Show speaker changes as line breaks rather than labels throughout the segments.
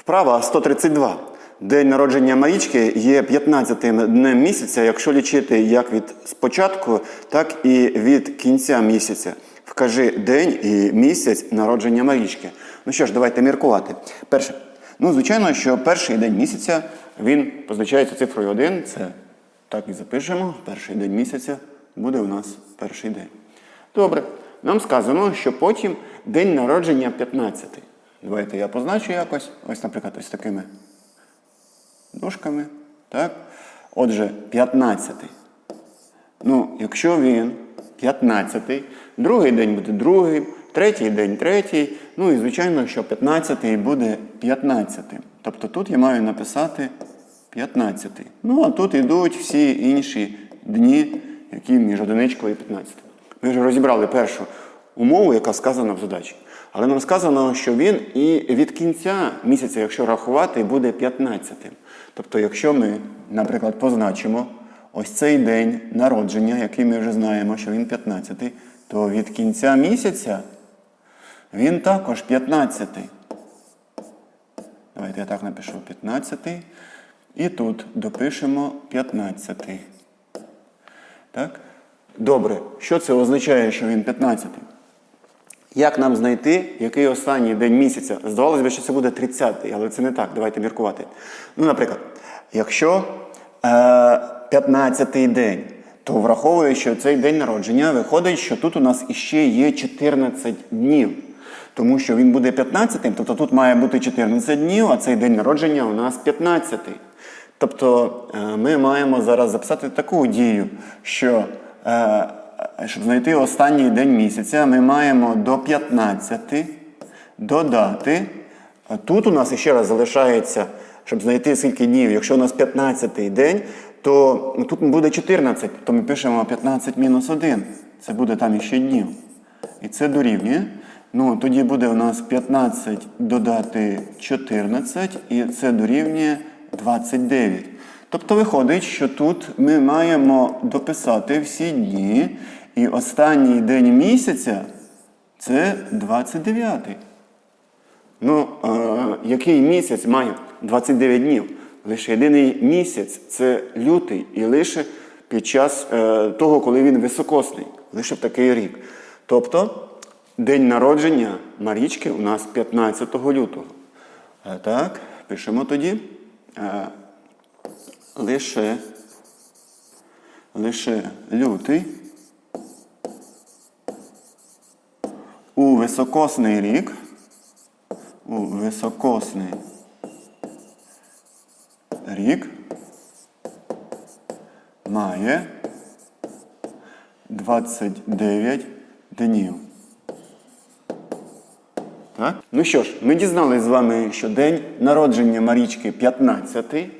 Вправа 132. День народження Марічки є 15-тим днем місяця, якщо лічити як від спочатку, так і від кінця місяця. Вкажи день і місяць народження Марічки. Ну що ж, давайте міркувати. Перше. Ну, звичайно, що перший день місяця він позначається цифрою 1. Це так і запишемо. Перший день місяця буде у нас перший день. Добре. Нам сказано, що потім день народження 15. Давайте я позначу якось. Ось, наприклад, ось такими дужками. Так? Отже, 15. Ну, якщо він 15, другий день буде другий, третій день третій. Ну і звичайно, що 15 буде 15. Тобто тут я маю написати 15. Ну, а тут йдуть всі інші дні, які між одиничкою і 15. Ми вже розібрали першу умову, яка сказана в задачі. Але нам сказано, що він і від кінця місяця, якщо рахувати, буде 15. Тобто, якщо ми, наприклад, позначимо ось цей день народження, який ми вже знаємо, що він 15-й, то від кінця місяця він також 15-й. Давайте я так напишу 15. І тут допишемо 15. Так? Добре. Що це означає, що він 15? Як нам знайти, який останній день місяця? Здавалося б, що це буде 30-й, але це не так. Давайте міркувати. Ну, наприклад, якщо е, 15-й день, то враховуючи цей день народження, виходить, що тут у нас іще є 14 днів. Тому що він буде 15-м, тобто тут має бути 14 днів, а цей день народження у нас 15-й. Тобто е, ми маємо зараз записати таку дію, що е, щоб знайти останній день місяця, ми маємо до 15 додати. Тут у нас ще раз залишається, щоб знайти скільки днів. Якщо у нас 15 день, то тут буде 14, то ми пишемо 15 мінус 1. Це буде там іще днів. І це дорівнює. Ну, тоді буде у нас 15 додати 14, і це дорівнює 29. Тобто виходить, що тут ми маємо дописати всі дні, і останній день місяця це 29. Ну, е, який місяць має 29 днів? Лише єдиний місяць це лютий, і лише під час е, того, коли він високосний, лише в такий рік. Тобто день народження Марічки у нас 15 лютого. Е, так, пишемо тоді. Е, лише, лише лютий у високосний рік. У високосний рік має 29 днів. Так? Ну що ж, ми дізналися з вами, що день народження Марічки 15,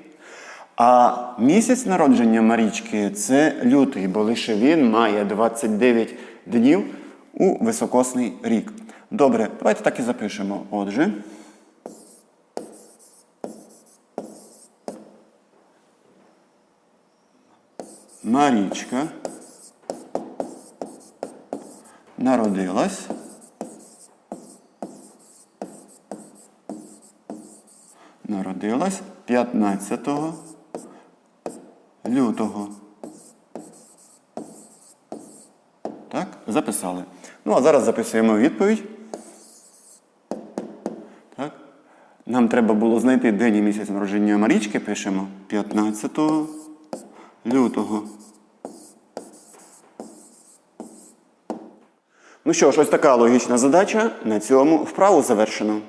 а місяць народження Марічки це лютий, бо лише він має 29 днів у високосний рік. Добре, давайте так і запишемо. Отже. Марічка народилась. Народилась 15 лютого. Так, записали. Ну, а зараз записуємо відповідь. Так. Нам треба було знайти день і місяць народження Марічки. Пишемо 15 лютого. Ну що ж, ось така логічна задача. На цьому вправу завершено.